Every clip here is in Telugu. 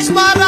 Christmas.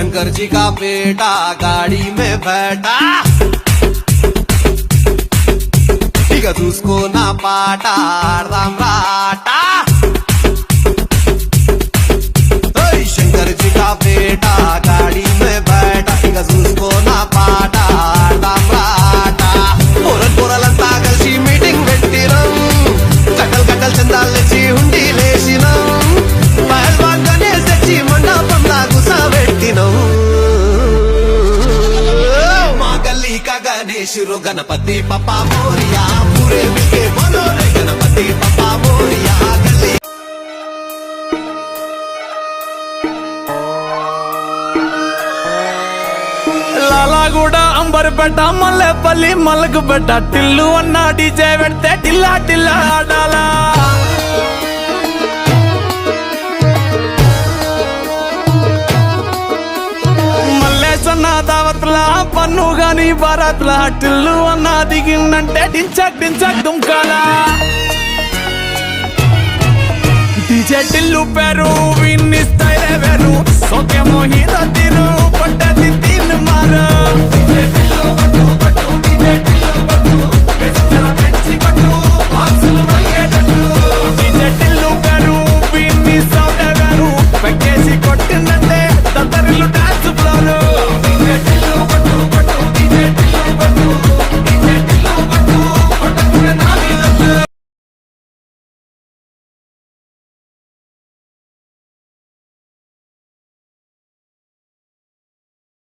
शंकर जी का बेटा गाड़ी में बैठा। ठीक है उसको ना पाटा राम राम। గణేశురు గణపతి పపా మోరియా పూరే బికే బోలో గణపతి పపా మోరియా గల్లీ. లాలాగూడ అంబర్పేట మల్లెపల్లి మలకపేట టిల్లు అన్న డీజే పెడితే టిల్లా టిల్లా ఆడాలా నన్ను గాని భారత్ లా టిల్లు అన్న దిగిందంటే డించక్ డించక్ దుంకాలా డీజే టిల్లు పేరు విన్నిస్తాయి స్టైల్ వేరు. సోకేమో హీరో